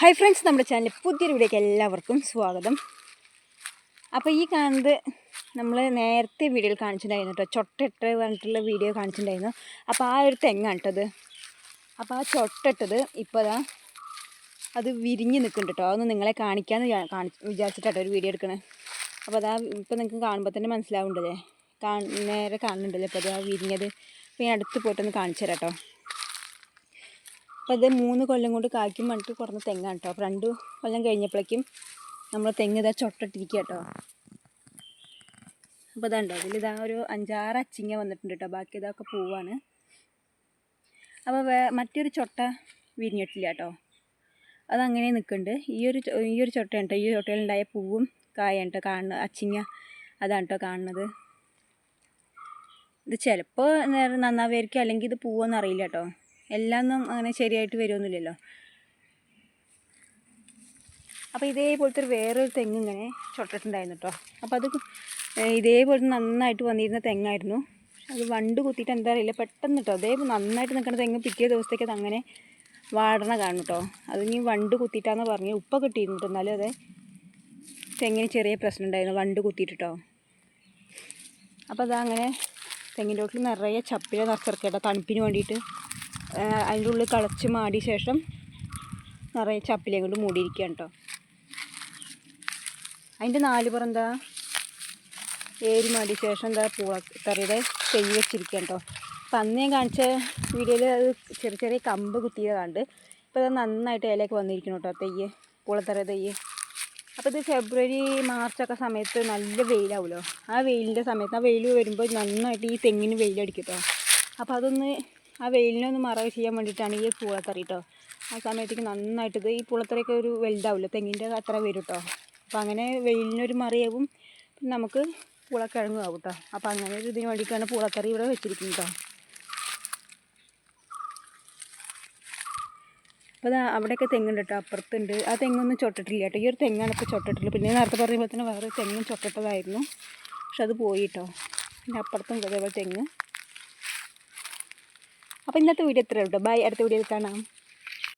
Hi friends നമ്മുടെ channel പുതിയൊരു വീഡിയോക്ക് എല്ലാവർക്കും സ്വാഗതം. അപ്പോൾ ഈ കാണുന്നത് നമ്മൾ നേരത്തെ വീഡിയോയിൽ കാണിച്ചിട്ടുണ്ടായിരുന്നു കേട്ടോ. ചൊട്ടിട്ട് പറഞ്ഞിട്ടുള്ള വീഡിയോ കാണിച്ചിട്ടുണ്ടായിരുന്നു. അപ്പോൾ ആ ഒരു തെങ്ങാണ് കേട്ടത് അപ്പോൾ ആ ചൊട്ടിട്ടത് ഇപ്പോൾ അതാ അത് വിരിഞ്ഞ് നിൽക്കുന്നുണ്ട് കേട്ടോ. അതൊന്ന് നിങ്ങളെ കാണിക്കാമെന്ന് കാണി വിചാരിച്ചിട്ടാട്ടോ ഒരു വീഡിയോ എടുക്കണേ. അപ്പോൾ അതാ ഇപ്പോൾ നിങ്ങൾക്ക് കാണുമ്പോൾ തന്നെ മനസ്സിലാവുന്നുണ്ടല്ലേ? കാ നേരെ കാണുന്നുണ്ടല്ലോ. ഇപ്പോൾ അത് ആ വിരിഞ്ഞത്. അപ്പോൾ ഞാൻ അടുത്ത് പോയിട്ടൊന്ന് കാണിച്ചു തരാം കേട്ടോ. അപ്പോൾ ഇത് മൂന്ന് കൊല്ലം കൊണ്ട് കായ്ക്കും പറഞ്ഞിട്ട് കുറഞ്ഞ തെങ്ങാണ് കേട്ടോ. അപ്പോൾ രണ്ട് കൊല്ലം കഴിഞ്ഞപ്പോഴേക്കും നമ്മൾ തെങ്ങ് ഇതാ ചൊട്ടിട്ടിരിക്കുക കേട്ടോ. അപ്പോൾ ഇതാണ്ടോ അതിൽ ഇതാ ഒരു അഞ്ചാറ് അച്ചിങ്ങ വന്നിട്ടുണ്ട് കേട്ടോ. ബാക്കി ഇതൊക്കെ പൂവാണ്. അപ്പോൾ വേ മറ്റൊരു ചൊട്ട വിരിഞ്ഞിട്ടില്ല കേട്ടോ. അതങ്ങനെ നിൽക്കുന്നുണ്ട് ഈ ഒരു ഈ ഒരു ചൊട്ടയാണ് കേട്ടോ. ഈ ചൊട്ടയിലുണ്ടായ പൂവും കായാണ് കേട്ടോ. കാണുന്നത് അച്ചിങ്ങ അതാണ് കേട്ടോ കാണുന്നത്. ഇത് ചിലപ്പോൾ നന്നാവായിരിക്കും അല്ലെങ്കിൽ ഇത് പൂവെന്ന് അറിയില്ല കേട്ടോ. എല്ലാം ഒന്നും അങ്ങനെ ശരിയായിട്ട് വരുമൊന്നുമില്ലല്ലോ അപ്പോൾ ഇതേപോലത്തെ ഒരു വേറൊരു തെങ്ങ് ഇങ്ങനെ ചൊട്ടിട്ടുണ്ടായിരുന്നു കേട്ടോ അപ്പോൾ അത് ഇതേപോലെ നന്നായിട്ട് വന്നിരുന്ന തെങ്ങായിരുന്നു. അത് വണ്ട് കുത്തിയിട്ട് എന്താ അറിയില്ല പെട്ടെന്ന് കേട്ടോ അതേ നന്നായിട്ട് നിൽക്കുന്ന തെങ്ങ് പിറ്റേ ദിവസത്തേക്ക് അത് അങ്ങനെ വാടണ കാണും കേട്ടോ അത് ഇനി വണ്ട് കുത്തിയിട്ടാന്ന് പറഞ്ഞു. ഉപ്പ കിട്ടിയിരുന്നു കേട്ടോ എന്നാലും അതെ. തെങ്ങിന് ചെറിയ പ്രശ്നം ഉണ്ടായിരുന്നു വണ്ട് കുത്തിയിട്ട് കേട്ടോ അപ്പോൾ അതങ്ങനെ തെങ്ങിന്റെ വീട്ടിൽ നിറയെ ചപ്പില നിറച്ചിറക്കുക തണുപ്പിന് വേണ്ടിയിട്ട്. അതിന്റെ ഉള്ളിൽ കളച്ച് മാടിയ ശേഷം നിറയെ ചപ്പിലയും കൊണ്ട് മൂടിയിരിക്കുകയാണ് കേട്ടോ അതിന്റെ നാല് പുറം എന്താ? ഏരി മാടിയ ശേഷം എന്താ പൂളക്കറിയുടെ തെയ്യ് വെച്ചിരിക്കുകയാണ് കേട്ടോ അപ്പം കാണിച്ച വീഡിയോയിൽ അത് ചെറിയ ചെറിയ കമ്പ് കുത്തിയതാണ്ട്. ഇപ്പോൾ അത് നന്നായിട്ട് ഇലയൊക്കെ വന്നിരിക്കണം കേട്ടോ തെയ്യ് പൂളത്തറ തെയ്യ് അപ്പോൾ ഇത് ഫെബ്രുവരി മാർച്ചൊക്കെ സമയത്ത് നല്ല വെയിലാവുമല്ലോ. ആ വെയിലിന്റെ സമയത്ത് ആ വെയിൽ വരുമ്പോൾ നന്നായിട്ട് ഈ തെങ്ങിന് വെയിലടിക്കും കേട്ടോ അപ്പോൾ അതൊന്ന് ആ വെയിലിനെ ഒന്ന് മറവ് ചെയ്യാൻ വേണ്ടിയിട്ടാണ് ഈ പൂളത്തറി കേട്ടോ ആ സമയത്തേക്ക് നന്നായിട്ട് ഇത് ഈ പൂളത്തറിയൊക്കെ ഒരു വലുതാവില്ല തെങ്ങിന്റെ അത്ര വരും കേട്ടോ അപ്പോൾ അങ്ങനെ വെയിലിനൊരു മറിയാവും. നമുക്ക് പൂളക്കിഴങ്ങും ആവും കേട്ടോ അപ്പോൾ അങ്ങനെ ഒരു ഇതിന് വേണ്ടിയിട്ടാണ് പൂളത്തറി ഇവിടെ വെച്ചിരിക്കുന്നത് അപ്പോൾ ദാ അവിടെയൊക്കെ തെങ്ങുണ്ട് കേട്ടോ അപ്പുറത്തുണ്ട്. ആ തെങ്ങൊന്നും ചൊട്ടിട്ടില്ല കേട്ടോ ഈ ഒരു തെങ്ങാണ് ഇപ്പോൾ ചൊട്ടിട്ടില്ല പിന്നെ നേരത്തെ പറഞ്ഞ പോലെ തന്നെ വേറെ തെങ്ങും ചൊട്ടിട്ടതായിരുന്നു. പക്ഷെ അത് പോയി കേട്ടോ പിന്നെ അപ്പുറത്തും ഇതേപോലെ തെങ്ങ്. അപ്പോൾ ഇന്നത്തെ വീഡിയോ ഇത്രയേ ഉള്ളൂ. ബൈ അടുത്ത വീഡിയോയിൽ കാണാം.